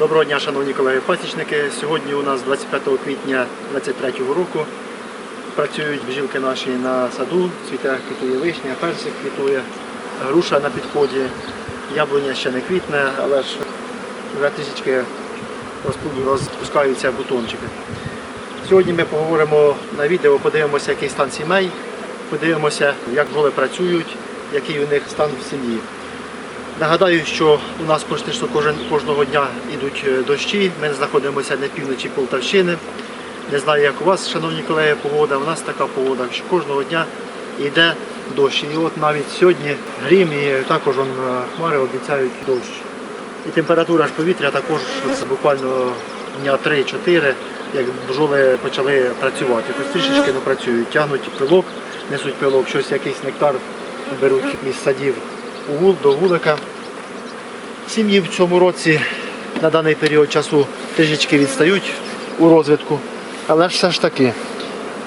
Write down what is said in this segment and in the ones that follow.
Доброго дня, шановні колеги-пасічники. Сьогодні у нас 25 квітня 2023 року. Працюють бджілки наші на саду, цвіте квітує вишня, персик квітує, груша на підході, яблуня ще не квітне, але ж вже трішечки розпускаються бутончики. Сьогодні ми поговоримо на відео, подивимося, який стан сімей, подивимося, як бджоли працюють, який у них стан в сім'ї. Нагадаю, що у нас кожен, кожного дня йдуть е, дощі. Ми знаходимося на півночі Полтавщини. Не знаю, як у вас, шановні колеги, погода. У нас така погода, що кожного дня йде дощ. І от навіть сьогодні грім і також е, хмари обіцяють дощ. І температура ж повітря також буквально дня 3-4, як бджоли почали працювати. Тобто трішечки не працюють, тягнуть пилок, несуть пилок, щось якийсь нектар беруть із садів вул до вулика. Сім'ї в цьому році на даний період часу трішечки відстають у розвитку, але все ж таки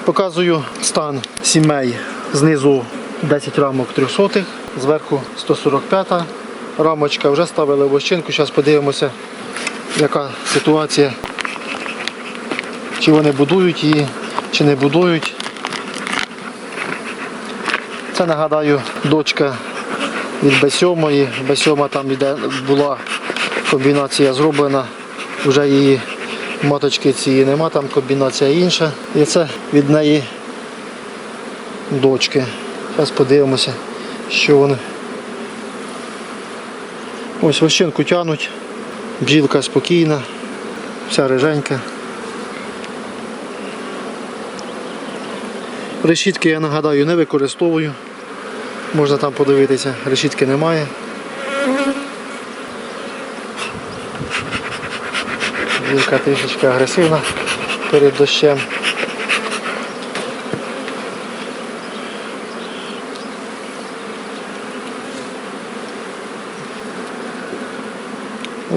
показую стан сімей знизу 10 рамок 300, зверху 145 рамочка. Вже ставили вощинку. Зараз подивимося, яка ситуація. Чи вони будують її, чи не будують. Це нагадаю дочка від Б7. Б7 там іде, була комбінація зроблена. Вже її маточки цієї нема, там комбінація інша. І це від неї дочки. Зараз подивимося, що вони. Ось вощинку тянуть, бджілка спокійна, вся риженька. Решітки я нагадаю не використовую. Можна там подивитися, решітки немає. Бджілка трішечки агресивна перед дощем.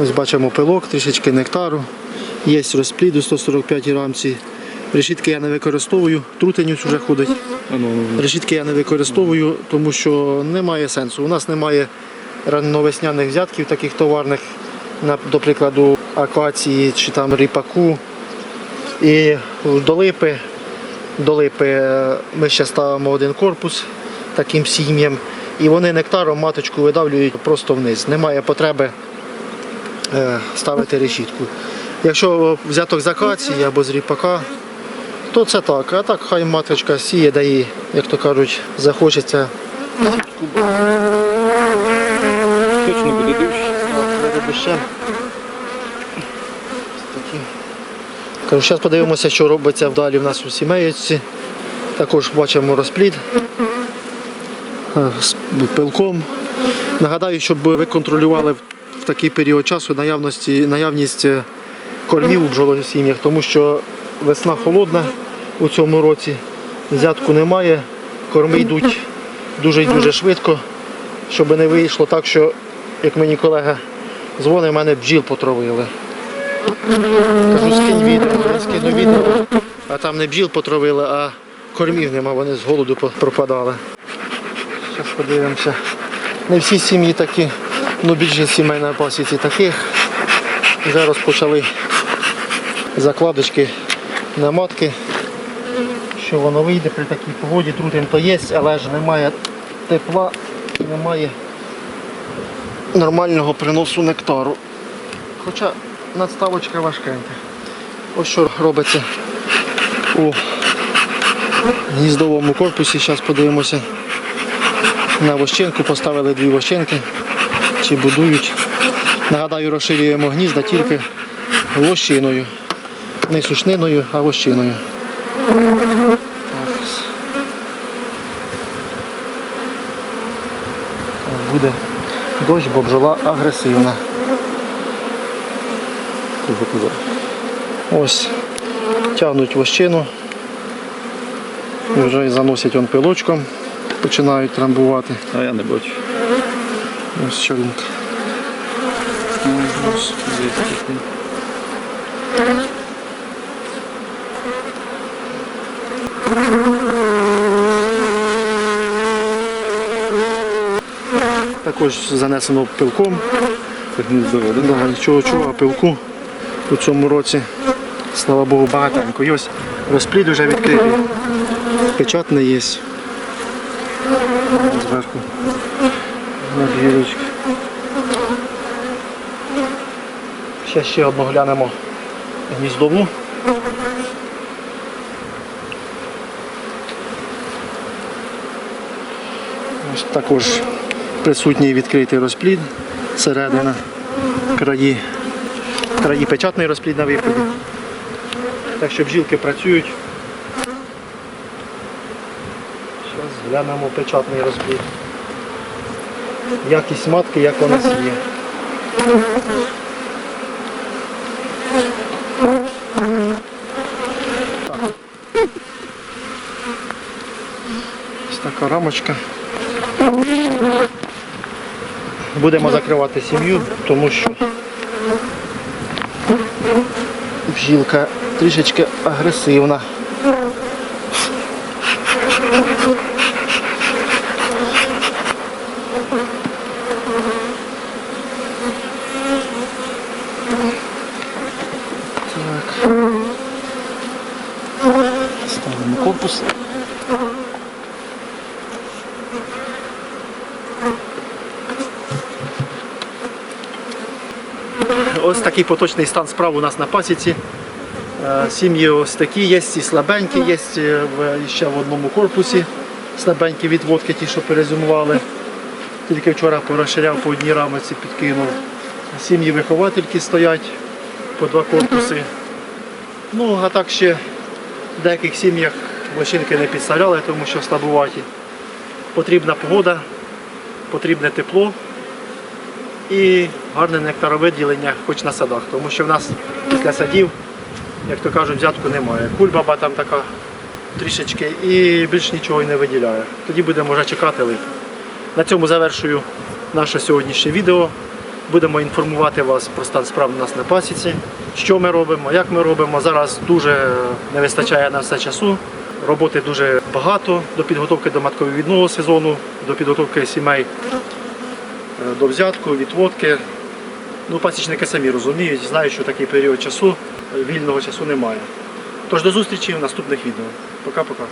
Ось бачимо пилок, трішечки нектару. Є розплід у 145 рамці. Решітки я не використовую, трутень вже ходить. Решітки я не використовую, тому що немає сенсу. У нас немає ранновесняних взятків таких товарних, до прикладу, акації чи там ріпаку. І до липи, до липи е, ми ще ставимо один корпус таким сім'ям. І вони нектаром маточку видавлюють просто вниз. Немає потреби е, ставити решітку. Якщо взяток з акації або з ріпака, то це так. А так хай маточка сіє, де їй, як то кажуть, захочеться. Точно буде. Кажу, зараз подивимося, що робиться вдалі в нас у сімейці. Також бачимо розплід е, з пилком. Нагадаю, щоб ви контролювали в в такий період часу наявності, наявність е, кормів у бджолосім'ях, тому що весна холодна у цьому році, взятку немає, корми йдуть дуже і дуже швидко, щоб не вийшло так, що, як мені колега дзвонить, мене бджіл потравили. Кажу, скинь відео, скину відео, а там не бджіл потравили, а кормів нема, вони з голоду пропадали. Зараз подивимося. Не всі сім'ї такі, ну більшість сімей на пасіці таких. Вже розпочали закладочки на матки. Що воно вийде при такій погоді, трутень то є, але ж немає тепла, немає нормального приносу нектару. Хоча надставочка важкенька. Ось що робиться у гніздовому корпусі. Зараз подивимося на вощенку. Поставили дві вощенки. Чи будують. Нагадаю, розширюємо гнізда тільки вощиною. Не сушниною, а вощиною. Буде дощ, бо бджола агресивна. Ось тягнуть вощину. І вже заносять он пилочком, починають трамбувати. А я не бачу. Ось чорненько. Ось, звідки. Також занесено пилком. чого, а пилку у цьому році, слава Богу, багатенько. І ось розплід вже відкритий. Печатний є. Зверху. На бірочки. Ще ще одну глянемо гніздову. Також присутній відкритий розплід середина, краї, краї печатний розплід на виході. Так що бджілки працюють. Зараз глянемо печатний розплід. Якість матки, як вона сіє. Ось така рамочка. Будемо закривати сім'ю, тому що бжілка трішечки агресивна. Так. Ставимо корпус. Ось такий поточний стан справ у нас на пасіці. Е, Сім'ї ось такі, є і слабенькі, є е, ще в одному корпусі слабенькі відводки, ті, що перезимували. Тільки вчора порозширяв по одній рамиці, підкинув. Сім'ї виховательки стоять по два корпуси. Ну, а так ще в деяких сім'ях личинки не підставляли, тому що слабуваті. Потрібна погода, потрібне тепло і гарне нектаровиділення хоч на садах, тому що в нас після садів, як то кажуть, взятку немає. Кульбаба там така трішечки і більш нічого і не виділяє. Тоді будемо вже чекати липня. На цьому завершую наше сьогоднішнє відео. Будемо інформувати вас про стан справ у нас на пасіці, що ми робимо, як ми робимо. Зараз дуже не вистачає на все часу. Роботи дуже багато до підготовки до матковідного сезону, до підготовки сімей до взятку, відводки. Ну, пасічники самі розуміють, знають, що такий період часу, вільного часу немає. Тож до зустрічі в наступних відео. Пока-пока.